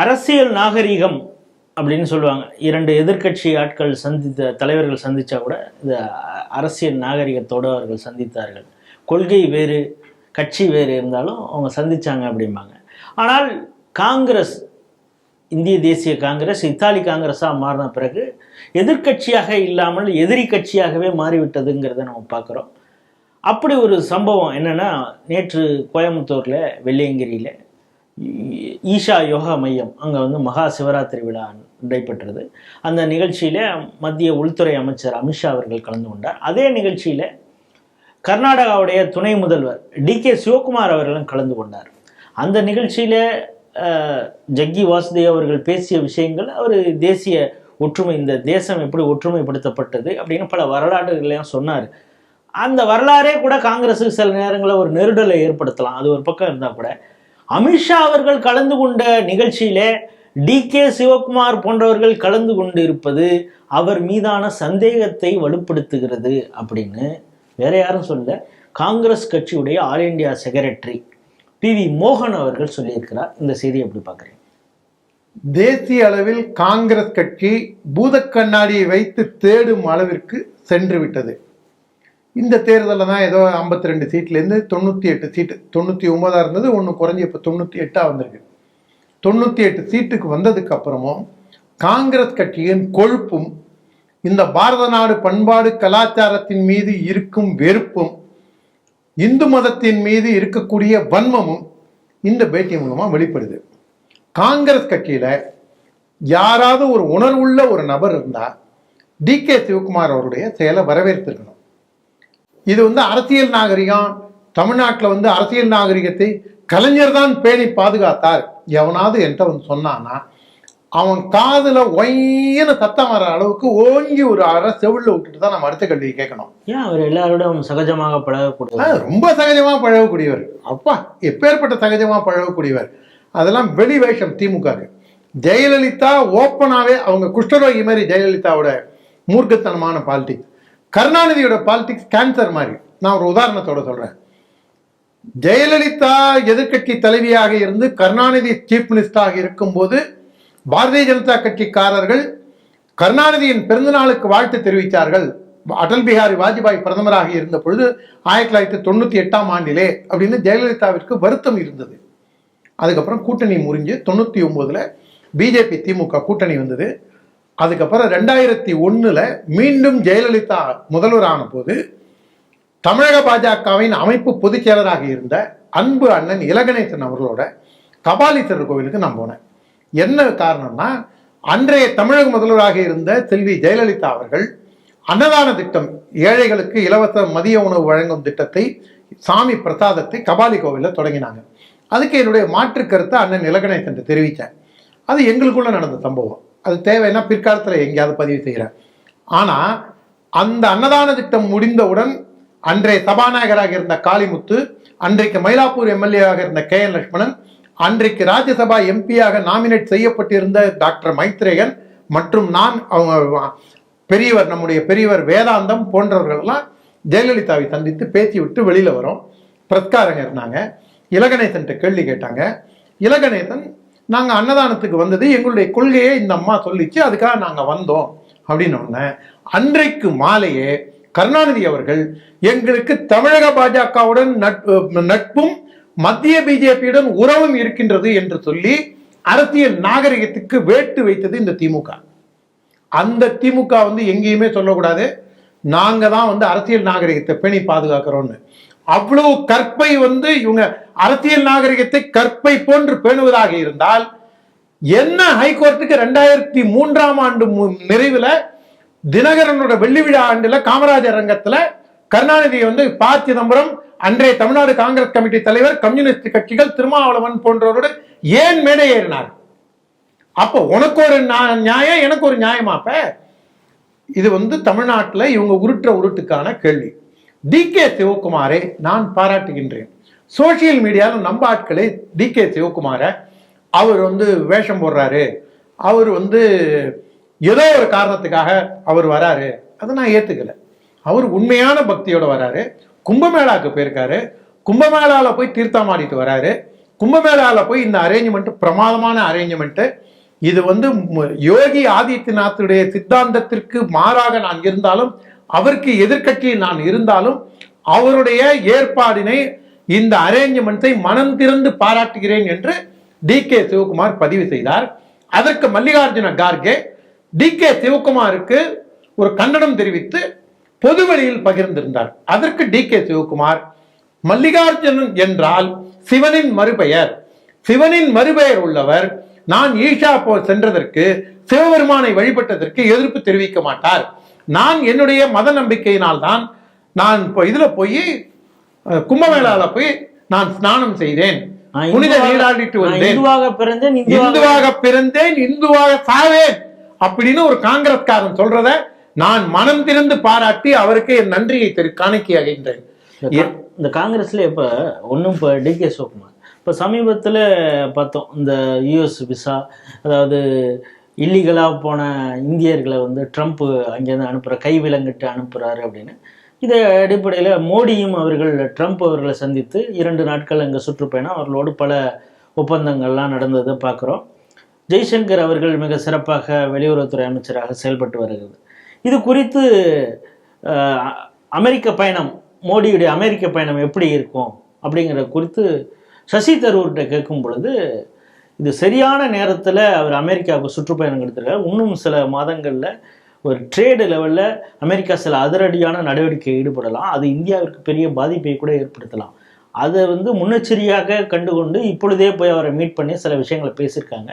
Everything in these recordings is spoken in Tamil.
அரசியல் நாகரிகம் அப்படின்னு சொல்லுவாங்க. இரண்டு எதிர்க்கட்சி ஆட்கள் சந்தித்த தலைவர்கள் சந்தித்தா கூட இது அரசியல் நாகரிகத்தோடு அவர்கள் சந்தித்தார்கள். கொள்கை வேறு கட்சி வேறு இருந்தாலும் அவங்க சந்தித்தாங்க அப்படிம்பாங்க. ஆனால் காங்கிரஸ் இந்திய தேசிய காங்கிரஸ் இத்தாலி காங்கிரஸாக மாறின பிறகு எதிர்க்கட்சியாக இல்லாமல் எதிரி கட்சியாகவே மாறிவிட்டதுங்கிறத நம்ம பார்க்குறோம். அப்படி ஒரு சம்பவம் என்னென்னா நேற்று கோயம்புத்தூரில் வெள்ளியங்கிரியில் ஈஷா யோகா மையம் அங்கே வந்து மகா சிவராத்திரி விழா நடைபெற்றது. அந்த நிகழ்ச்சியில் மத்திய உள்துறை அமைச்சர் அமித்ஷா அவர்கள் கலந்து கொண்டார். அதே நிகழ்ச்சியில் கர்நாடகாவுடைய துணை முதல்வர் டி கே சிவகுமார் அவர்களும் கலந்து கொண்டார். அந்த நிகழ்ச்சியில் ஜக்கி வாசுதேவ் அவர்கள் பேசிய விஷயங்கள் அவர் தேசிய ஒற்றுமை இந்த தேசம் எப்படி ஒற்றுமைப்படுத்தப்பட்டது அப்படின்னு பல வரலாறுகளையும் சொன்னார். அந்த வரலாறே கூட காங்கிரஸுக்கு சில நேரங்களில் ஒரு நெருடலை ஏற்படுத்தலாம். அது ஒரு பக்கம் இருந்தால் கூட அமித்ஷா அவர்கள் கலந்து கொண்ட நிகழ்ச்சியிலே டி கே சிவகுமார் போன்றவர்கள் கலந்து கொண்டு இருப்பது அவர் மீதான சந்தேகத்தை வலுப்படுத்துகிறது அப்படின்னு வேற யாரும் சொல்ல காங்கிரஸ் கட்சியுடைய all India secretary P V மோகன் அவர்கள் சொல்லியிருக்கிறார். இந்த செய்தியை எப்படி பார்க்குறீங்க? தேசிய அளவில் காங்கிரஸ் கட்சி பூதக்கண்ணாடியை வைத்து தேடும் அளவிற்கு சென்று விட்டது இந்த தேர்தலில் தான் ஏதோ ஐம்பத்தி ரெண்டு சீட்லேருந்து தொண்ணூற்றி எட்டு சீட்டு தொண்ணூற்றி ஒம்பதாக இருந்தது ஒன்று குறைஞ்சி இப்போ தொண்ணூற்றி எட்டாக வந்திருக்கு. தொண்ணூற்றி எட்டு சீட்டுக்கு வந்ததுக்கு அப்புறமும் காங்கிரஸ் கட்சியின் கொழுப்பும் இந்த பாரத நாடு பண்பாடு கலாச்சாரத்தின் மீது இருக்கும் வெறுப்பும் இந்து மதத்தின் மீது இருக்கக்கூடிய வன்மமும் இந்த பேட்டி மூலமாக வெளிப்படுது. காங்கிரஸ் கட்சியில் யாராவது ஒரு உணர்வுள்ள ஒரு நபர் இருந்தால் டி கே சிவகுமார் அவருடைய செயலை வரவேற்றிருக்கணும் இது வந்து அரசியல் நாகரிகம். தமிழ்நாட்டில் வந்து அரசியல் நாகரிகத்தை கலைஞர் தான் பேணி பாதுகாத்தார். எவனாவது என்கிட்ட வந்து சொன்னான்னா அவன் காதுல ஒய்யன சத்தம் வர அளவுக்கு ஓங்கி ஒரு அரை செவில்ல விட்டுட்டு தான் நம்ம அடுத்த கல்வியை கேட்கணும். ஏன்? அவர் எல்லாரோடும் சகஜமாக பழகக்கூடாது ஆ, ரொம்ப சகஜமா பழகக்கூடியவர். அப்பா எப்பேற்பட்ட சகஜமா பழகக்கூடியவர். அதெல்லாம் வெளி வேஷம் திமுகக்கு ஜெயலலிதா ஓப்பனாவே அவங்க குஷ்டரோகி மாதிரி ஜெயலலிதாவோட மூர்க்கத்தனமான பாலிடிக்ஸ் கருணாநிதியோட பாலிடிக்ஸ் கேன்சர் மாதிரி. நான் ஒரு உதாரணத்தோட சொல்றேன். ஜெயலலிதா எதிர்க்கட்சி தலைவியாக இருந்து கருணாநிதி சீஃப் மினிஸ்டராக இருக்கும்போது பாரதிய ஜனதா கட்சிக்காரர்கள் கருணாநிதியின் பிறந்தநாளுக்கு வாழ்த்து தெரிவித்தார்கள். அடல் பிஹாரி வாஜ்பாய் பிரதமராக இருந்த பொழுது ஆயிரத்தி தொள்ளாயிரத்தி தொண்ணூத்தி எட்டாம் ஆண்டிலே அப்படின்னு ஜெயலலிதாவிற்கு வருத்தம் இருந்தது. அதுக்கப்புறம் கூட்டணி முறிஞ்சு தொண்ணூத்தி ஒன்பதுல பிஜேபி திமுக கூட்டணி வந்தது. அதுக்கப்புறம் ரெண்டாயிரத்தி ஒன்றில் மீண்டும் ஜெயலலிதா முதல்வரான போது தமிழக பாஜகவின் அமைப்பு பொதுச் செயலராக இருந்த அன்பு அண்ணன் இலகணேசன் அவர்களோட கபாலீஸ்வரர் கோவிலுக்கு நான் போனேன். என்ன காரணம்னா அன்றைய தமிழக முதல்வராக இருந்த செல்வி ஜெயலலிதா அவர்கள் அன்னதான திட்டம் ஏழைகளுக்கு இலவச மதிய உணவு வழங்கும் திட்டத்தை சாமி பிரசாதத்தை கபாலி கோவிலில் தொடங்கினாங்க. அதுக்கு என்னுடைய மாற்று கருத்தை அண்ணன் இலகணேசன் தெரிவித்தேன் அது எங்களுக்குள்ள நடந்த சம்பவம். அது தேவைன்னா பிற்காலத்தில் எங்கேயாவது பதிவு செய்கிறேன் ஆனால் அந்த அன்னதான திட்டம் முடிந்தவுடன் அன்றைய சபாநாயகராக இருந்த காளிமுத்து அன்றைக்கு மயிலாப்பூர் எம்எல்ஏவாக இருந்த கே என் லட்சுமணன் அன்றைக்கு ராஜ்யசபா எம்பியாக நாமினேட் செய்யப்பட்டிருந்த டாக்டர் மைத்ரேயன் மற்றும் நான் அவங்க பெரியவர் நம்முடைய பெரியவர் வேதாந்தம் போன்றவர்கள்லாம் ஜெயலலிதாவை சந்தித்து பேச்சு விட்டு வெளியில் வரோம். பிரஸ்காரங்க இருந்தாங்க. இலகணேசன்ட்ட கேள்வி கேட்டாங்க. இலகணேசன் நாங்கள் அன்னதானத்துக்கு வந்தது எங்களுடைய கொள்கையை இந்த அம்மா சொல்லிச்சு அதுக்காக நாங்கள் வந்தோம் அப்படின்னு உடனே அன்றைக்கு மாலையே கருணாநிதி அவர்கள் எங்களுக்கு தமிழக பாஜகவுடன் நட்பு நட்பும் மத்திய பிஜேபியுடன் உறவும் இருக்கின்றது என்று சொல்லி அரசியல் நாகரிகத்துக்கு வேட்டு வைத்தது இந்த திமுக. அந்த திமுக வந்து எங்கேயுமே சொல்லக்கூடாது. நாங்கள் தான் வந்து அரசியல் நாகரிகத்தை பேணி பாதுகாக்கிறோன்னு அவ்வளவு கற்பை வந்து இவங்க அரசியல் நாகரிகத்தை கற்பை போன்று பேணுவதாக இருந்தால் என்ன ஹைகோர்ட்டுக்கு ரெண்டாயிரத்தி மூன்றாம் ஆண்டு மு- நிறைவுல தினகரனோட வெள்ளி விழா ஆண்டுல காமராஜர் ரங்கத்துல கருணாநிதியை வந்து ப சிதம்பரம் அன்றைய தமிழ்நாடு காங்கிரஸ் கமிட்டி தலைவர் கம்யூனிஸ்ட் கட்சிகள் திருமாவளவன் போன்றவரோடு ஏன் மேடை ஏறினார்? அப்போ உனக்கு ஒரு நியாயம் எனக்கு ஒரு நியாயமாப்ப? இது வந்து தமிழ்நாட்டில் இவங்க உருட்டுற உருட்டுக்கான கேள்வி. டி கே சிவகுமாரை நான் பாராட்டுகின்றேன். சோஷியல் மீடியாவில் நம்ம ஆட்களை டி கே சிவகுமாரை. அவர் வந்து வேஷம் போடுறாரு. அவர் வந்து ஏதோ ஒரு காரணத்துக்காக அவர் வராரு. அதை நான் ஏற்றுக்கல அவர் உண்மையான பக்தியோடு வராரு. கும்பமேளாவுக்கு போயிருக்காரு. கும்பமேளாவில் போய் தீர்த்தம் ஆடிட்டு வராரு. கும்பமேளாவில் போய் இந்த அரேஞ்ச்மெண்ட் பிரமாதமான அரேஞ்ச்மெண்ட்டு இது வந்து யோகி ஆதித்யநாத்துடைய சித்தாந்தத்திற்கு மாறாக நான் இருந்தாலும் அவருக்கு எதிர்கட்சியில் நான் இருந்தாலும் அவருடைய ஏற்பாடினை இந்த அரேஞ்ச்மெண்ட்ஸை மனம் திறந்து பாராட்டுகிறேன் என்று டி கே சிவகுமார் பதிவு செய்தார். அதற்கு மல்லிகார்ஜுன கார்கே டி கே சிவகுமாருக்கு ஒரு கண்டனம் தெரிவித்து பொதுவெளியில் பகிர்ந்திருந்தார். அதற்கு டி கே சிவகுமார் மல்லிகார்ஜுனன் என்றால் சிவனின் மறுபெயர். சிவனின் மறுபெயர் உள்ளவர். நான் ஈஷா போ சென்றதற்கு சிவபெருமானை வழிபட்டதற்கு எதிர்ப்பு தெரிவிக்க மாட்டார். நான் என்னுடைய மத நம்பிக்கையினால் தான் நான் இப்போ இதுல போய் அஹ், கும்பமேளால போய் நான் ஸ்நானம் செய்தேன். புனித நீராடிட்டு வந்தேன். இந்துவாக பிறந்தேன் இந்துவாக இந்துவாக பிறந்தேன் இந்துவாக சாவேன் அப்படின்னு ஒரு காங்கிரஸ்காரன் சொல்றத நான் மனம் திறந்து பாராட்டி அவருக்கு என் நன்றியை திரு காணிக்கை அகைந்தேன் இந்த கா- காங்கிரஸ்ல இப்ப ஒன்றும் இப்போ டிகே சிவகுமார். இப்போ சமீபத்தில் பார்த்தோம் இந்த யூஎஸ் விசா அதாவது இல்லீகலாக போன இந்தியர்களை வந்து ட்ரம்ப் அங்கேருந்து அனுப்புகிற கை விலங்கிட்டு அனுப்புகிறாரு அப்படின்னு. இதை அடிப்படையில் மோடியும் அவர்கள் ட்ரம்ப் அவர்களை சந்தித்து இரண்டு நாட்கள் அங்கே சுற்றுப்பயணம். அவர்களோடு பல ஒப்பந்தங்கள்லாம் நடந்ததை பார்க்குறோம். ஜெய்சங்கர் அவர்கள் மிக சிறப்பாக வெளியுறவுத்துறை அமைச்சராக செயல்பட்டு வருகிறது. இது குறித்து அமெரிக்க பயணம் மோடியுடைய அமெரிக்க பயணம் எப்படி இருக்கும் அப்படிங்கிறத குறித்து சசி தரூர்கிட்ட கேட்கும் பொழுது இது சரியான நேரத்தில் அவர் அமெரிக்காவுக்கு சுற்றுப்பயணம் எடுத்திருக்காரு. இன்னும் சில மாதங்களில் ஒரு ட்ரேடு லெவலில் அமெரிக்கா சில அதிரடியான நடவடிக்கை ஈடுபடலாம். அது இந்தியாவிற்கு பெரிய பாதிப்பை கூட ஏற்படுத்தலாம். அதை வந்து முன்னெச்சரியாக கண்டுகொண்டு இப்பொழுதே போய் அவரை மீட் பண்ணி சில விஷயங்களை பேசியிருக்காங்க.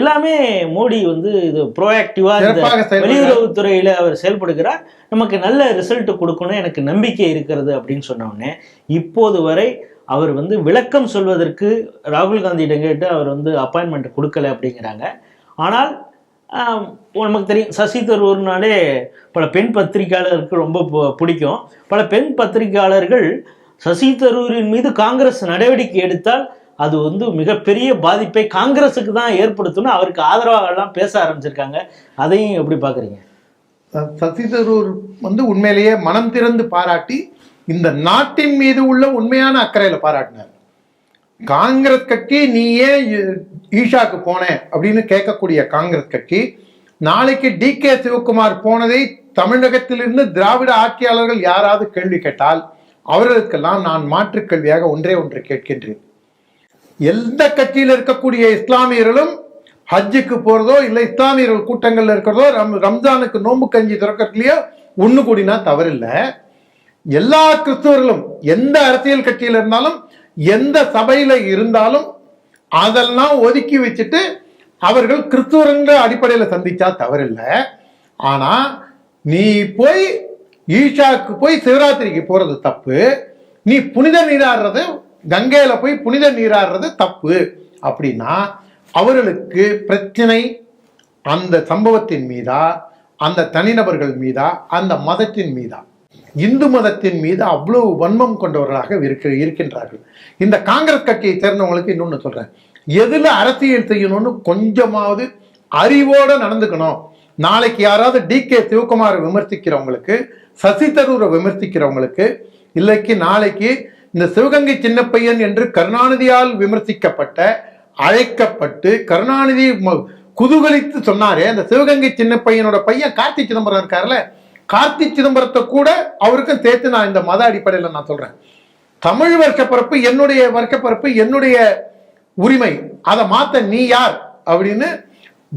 எல்லாமே மோடி வந்து இது ப்ரோஆக்டிவாக இந்த. வெளியுறவுத்துறையில் அவர் செயல்படுகிறார். நமக்கு நல்ல ரிசல்ட் கொடுக்கணும் எனக்கு நம்பிக்கை இருக்கிறது அப்படின்னு சொன்ன இப்போது வரை அவர் வந்து விளக்கம் சொல்வதற்கு ராகுல் காந்தியிடம் கேட்டு அவர் வந்து அப்பாயின்மெண்ட் கொடுக்கல அப்படிங்கிறாங்க. ஆனால் நமக்கு தெரியும் சசி தரூர்னாலே பல பெண் பத்திரிகையாளருக்கு ரொம்ப பிடிக்கும். பல பெண் பத்திரிகையாளர்கள் சசி தரூரின் மீது காங்கிரஸ் நடவடிக்கை எடுத்தால் அது வந்து மிகப்பெரிய பாதிப்பை காங்கிரஸுக்கு தான் ஏற்படுத்தும்னு அவருக்கு ஆதரவாக எல்லாம் பேச ஆரம்பிச்சிருக்காங்க. அதையும் எப்படி பார்க்குறீங்க? சசி தரூர் வந்து உண்மையிலேயே மனம் திறந்து பாராட்டி இந்த நாட்டின் மீது உள்ள உண்மையான அக்கறையில பாராட்டினார். காங்கிரஸ் கட்சி நீ ஏன் ஈஷாக்கு போன? அப்படின்னு கேட்கக்கூடிய காங்கிரஸ் கட்சி நாளைக்கு டி. கே. சிவகுமார் போனதை தமிழகத்திலிருந்து திராவிட ஆட்சியாளர்கள் யாராவது கேள்வி கேட்டால் அவர்களுக்கெல்லாம் நான் மாற்றுக் கல்வியாக ஒன்றே ஒன்று கேட்கின்றேன். எந்த கட்சியில் இருக்கக்கூடிய இஸ்லாமியர்களும் ஹஜ்ஜுக்கு போறதோ இல்லை இஸ்லாமியர்கள் கூட்டங்கள்ல இருக்கிறதோ ரம் ரம்ஜானுக்கு நோன்பு கஞ்சி திறக்கிறதுலயோ ஒன்று கூடினா தவறில்லை. எல்லா கிறிஸ்தவர்களும் எந்த அரசியல் கட்சியில் இருந்தாலும் எந்த சபையில இருந்தாலும் அதெல்லாம் ஒதுக்கி வச்சுட்டு அவர்கள் கிறிஸ்துவங்கிற அடிப்படையில் சந்திச்சா தவறில்லை. ஆனா நீ போய் ஈஷாக்கு போய் சிவராத்திரிக்கு போறது தப்பு. நீ புனித நீராடுறது கங்கையில போய் புனித நீராடுறது தப்பு. அப்படின்னா அவர்களுக்கு பிரச்சனை அந்த சம்பவத்தின் மீதா அந்த தனிநபர்கள் மீதா அந்த மதத்தின் மீதா. இந்து மதத்தின் மீது அவ்வளவு வன்மம் கொண்டவர்களாக இருக்க இருக்கின்றார்கள். இந்த காங்கிரஸ் கட்சியை சேர்ந்தவங்களுக்கு இன்னொன்று சொல்கிறேன் எதில் அரசியல் செய்யணும்னு கொஞ்சமாவது அறிவோடு நடந்துக்கணும். நாளைக்கு யாராவது டி கே சிவகுமாரை விமர்சிக்கிறவங்களுக்கு சசி தரூரை விமர்சிக்கிறவங்களுக்கு இல்லைக்கு நாளைக்கு இந்த சிவகங்கை சின்னப்பையன் என்று கருணாநிதியால் விமர்சிக்கப்பட்ட அழைக்கப்பட்டு கருணாநிதி குதூகலித்து சொன்னாரே அந்த சிவகங்கை சின்ன பையனோட பையன் கார்த்தி சிதம்பரம் இருக்காருல்ல கார்த்தி சிதம்பரத்தை கூட அவருக்கும் சேர்த்து நான் இந்த மத அடிப்படையில் நான் சொல்றேன். தமிழ் வர்க்கப்பரப்பு என்னுடைய வர்க்கப்பரப்பு என்னுடைய உரிமை. அதை மாத்த நீ யார்? அப்படின்னு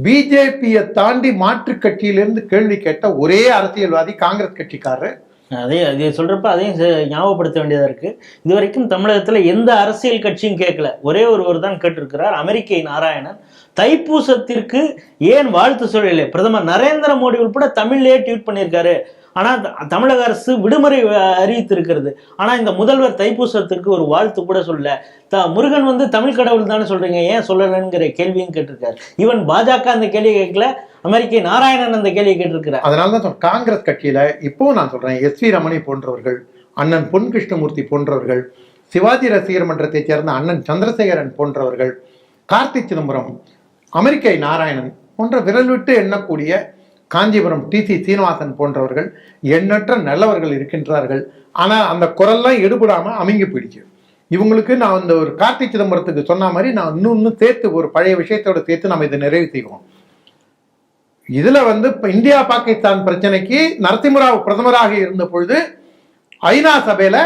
பிஜேபியை தாண்டி மாற்றுக் கட்சியிலிருந்து கேள்வி கேட்ட ஒரே அரசியல்வாதி காங்கிரஸ் கட்சிக்காரர். அதே இதை சொல்கிறப்ப அதையும் ஞாபகப்படுத்த வேண்டியதாக இருக்குது இது வரைக்கும் தமிழகத்தில் எந்த அரசியல் கட்சியும் கேட்கல. ஒரே ஒருவர் தான் கேட்டிருக்கிறார் அமெரிக்கை நாராயணன். தைப்பூசத்திற்கு ஏன் வாழ்த்து சொல்லலை பிரதமர் நரேந்திர மோடி உட்பட தமிழ்லேயே ட்வீட் பண்ணியிருக்காரு. ஆனால் த- தமிழக அரசு விடுமுறை அறிவித்திருக்கிறது. ஆனால் இந்த முதல்வர் தைப்பூசத்திற்கு ஒரு வாழ்த்து கூட சொல்ல த முருகன் வந்து தமிழ் கடவுள் தானே சொல்கிறீங்க ஏன் சொல்லலைங்கிற கேள்வியும் கேட்டிருக்காரு. ஈவன் பாஜக அந்த கேள்வி கேட்கல அமெரிக்கை நாராயணன் அந்த கேள்வி கேட்டிருக்கிறார். அதனால தான் காங்கிரஸ் கட்சியில இப்போ நான் சொல்றேன் எஸ் வி ரமணி போன்றவர்கள் அண்ணன் பொன் கிருஷ்ணமூர்த்தி போன்றவர்கள் சிவாஜி ரசிகர் மன்றத்தைச் சேர்ந்த அண்ணன் சந்திரசேகரன் போன்றவர்கள் கார்த்தி சிதம்பரம் அமெரிக்கை நாராயணன் போன்ற விரல் விட்டு எண்ணக்கூடிய காஞ்சிபுரம் டி சி சீனிவாசன் போன்றவர்கள் எண்ணற்ற நல்லவர்கள் இருக்கின்றார்கள். ஆனால் அந்த குரல்லாம் எடுபடாமல் அமைங்கி போயிடுச்சு. இவங்களுக்கு நான் இந்த ஒரு கார்த்தி சிதம்பரத்துக்கு சொன்ன மாதிரி நான் இன்னும் இன்னும் சேர்த்து ஒரு பழைய விஷயத்தோட சேர்த்து நம்ம இதை நிறைவு செய்வோம். இதுல வந்து இப்போ இந்தியா பாகிஸ்தான் பிரச்சனைக்கு நரசிம்மராவ் பிரதமராக இருந்த பொழுது ஐநா சபையில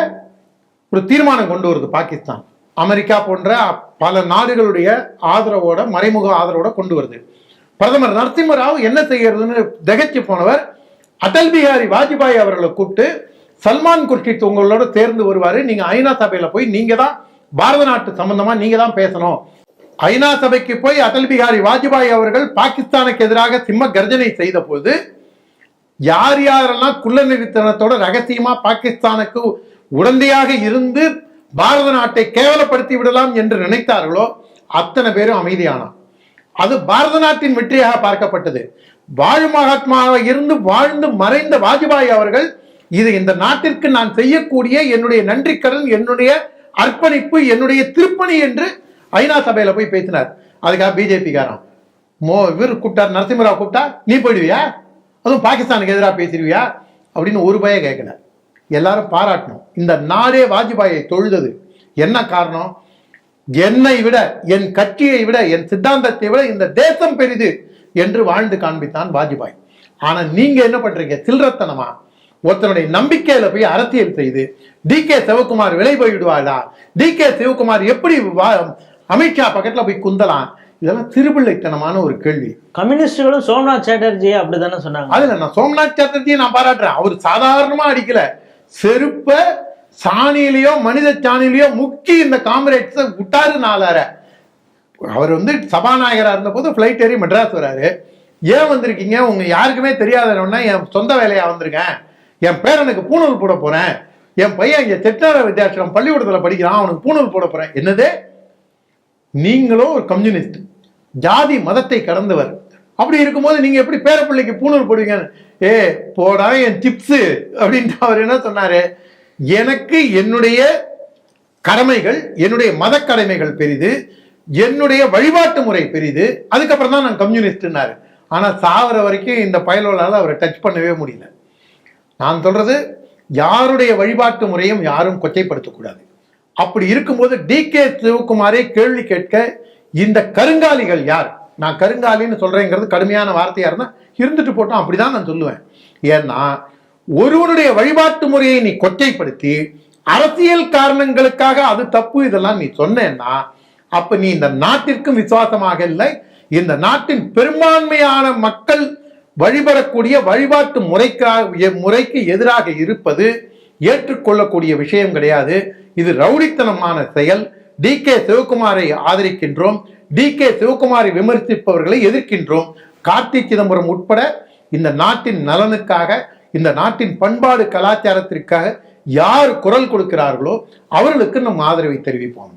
ஒரு தீர்மானம் கொண்டு வருது பாகிஸ்தான். அமெரிக்கா போன்ற பல நாடுகளுடைய ஆதரவோட மறைமுக ஆதரவோட கொண்டு வருது. பிரதமர் நரசிம்மராவ் என்ன செய்யறதுன்னு திகைச்சு போனவர் அடல் பிஹாரி வாஜ்பாய் அவர்களை கூப்பிட்டு சல்மான் குர்ஷித் உங்களோட சேர்ந்து வருவாரு. நீங்க ஐநா சபையில போய் நீங்க தான் பாரத நாட்டு சம்பந்தமா நீங்க தான் பேசணும். ஐநா சபைக்கு போய் அடல் பிஹாரி வாஜ்பாய் அவர்கள் பாகிஸ்தானுக்கு எதிராக சிம்ம கர்ஜனை செய்த போது யார் யாரெல்லாம் குள்ளநெறித்தனத்தோட ரகசியமா பாகிஸ்தானுக்கு உடந்தையாக இருந்து பாரத நாட்டை கேவலப்படுத்தி விடலாம் என்று நினைத்தார்களோ அத்தனை பேரும் அமைதியானான் அது பாரத நாட்டின் வெற்றியாக பார்க்கப்பட்டது. வாழ் மகாத்மாவாக இருந்து வாழ்ந்து மறைந்த வாஜ்பாய் அவர்கள் இது இந்த நாட்டிற்கு நான் செய்யக்கூடிய என்னுடைய நன்றிக்கடன் என்னுடைய அர்ப்பணிப்பு என்னுடைய திருப்பணி என்று ஐநா சபையில போய் பேசினார். அதுக்காக பிஜேபிக்காரன். மோ இவர் கூப்பிட்டார் நரசிம்மராவ் கூப்பிட்டா நீ போயிடுவியா? அதுவும் பாகிஸ்தானுக்கு எதிராக பேசிடுவியா? அப்படின்னு ஒரு பய கேட்கல எல்லாரும் பாராட்டணும். இந்த நாடே வாஜ்பாயை தொழுதது. என்ன காரணம்? என்னை விட என் கட்சியை விட என் சித்தாந்தத்தை விட இந்த தேசம் பெரிது என்று வாழ்ந்து காண்பித்தான் வாஜ்பாய். ஆனா நீங்க என்ன பண்றீங்க? சில்லறத்தனமா? ஒருத்தனுடைய நம்பிக்கையில போய் அரசியல் செய்து டி கே சிவகுமார் விலை போய்விடுவாளா டி கே சிவகுமார் எப்படி வா- அமித்ஷா பக்கத்துல போய் குந்தலாம். இதெல்லாம் திருபிள்ளைத்தனமான ஒரு கேள்வி. கம்யூனிஸ்டுகளும் சோம்நாத் சாட்டர்ஜியை அப்படிதானே சொன்னாங்க. அதுல நான் சோம்நாத் சாட்டர்ஜியை நான் பாராட்டுறேன். அவர் சாதாரணமா அடிக்கல. செருப்ப சாணியிலையோ மனித சாணியிலையோ முக்கி இந்த காம்ரேட்ஸை விட்டாரு நாலார அவர் வந்து சபாநாயகரா இருந்தபோது ஃப்ளைட் ஏறி மெட்ராஸ் வராரு. ஏன் வந்திருக்கீங்க? உங்க யாருக்குமே தெரியாதவன்னா என் சொந்த வேலையா வந்திருக்கேன். என் பேரனுக்கு பூணூல் போட போறேன். என் பையன் இங்க செட்டார வித்யாசிரம் பள்ளிக்கூடத்துல படிக்கிறான். அவனுக்கு பூணூல் போட போறேன். என்னது? நீங்களும் ஒரு கம்யூனிஸ்ட். ஜாதி மதத்தை கடந்தவர். அப்படி இருக்கும்போது நீங்க எப்படி பேரப்பிள்ளைக்கு பூணூல் போடுவீங்க? ஏ போடா என் டிப்ஸு அப்படின்ட்டு அவர் என்ன சொன்னாரு? எனக்கு என்னுடைய கடமைகள் என்னுடைய மத கடமைகள் பெரிது என்னுடைய வழிபாட்டு முறை பெரிது அதுக்கப்புறம் தான் நான் கம்யூனிஸ்ட்னாரு. ஆனால் சாவர வரைக்கும் இந்த பயலோலால் அவரை டச் பண்ணவே முடியல. நான் சொல்றது யாருடைய வழிபாட்டு முறையும் யாரும் கொச்சைப்படுத்தக்கூடாது. அப்படி இருக்கும்போது டி கே சிவகுமாரே கேள்வி கேட்க இந்த கருங்காலிகள் யார்? நான் கருங்காலின்னு சொல்றேங்கிறது கடுமையான வார்த்தையா இருந்தா இருந்துட்டு போட்டோம் அப்படிதான் நான் சொல்லுவேன். ஏன்னா ஒருவனுடைய வழிபாட்டு முறையை நீ கொச்சைப்படுத்தி அரசியல் காரணங்களுக்காக அது தப்பு இதெல்லாம் நீ சொன்னேன்னா அப்ப நீ இந்த நாட்டிற்கும் விசுவாசமாக இல்லை இந்த நாட்டின் பெரும்பான்மையான மக்கள் வழிபடக்கூடிய வழிபாட்டு முறைக்காக முறைக்கு எதிராக இருப்பது ஏற்றுக்கொள்ளக்கூடிய விஷயம் கிடையாது. இது ரவுடித்தனமான செயல். டி கே சிவகுமாரை ஆதரிக்கின்றோம். டி கே சிவகுமாரை விமர்சிப்பவர்களை எதிர்க்கின்றோம். கார்த்தி சிதம்பரம் உட்பட இந்த நாட்டின் நலனுக்காக இந்த நாட்டின் பண்பாடு கலாச்சாரத்திற்காக யார் குரல் கொடுக்கிறார்களோ அவர்களுக்கு நம் ஆதரவை தெரிவிப்போம்.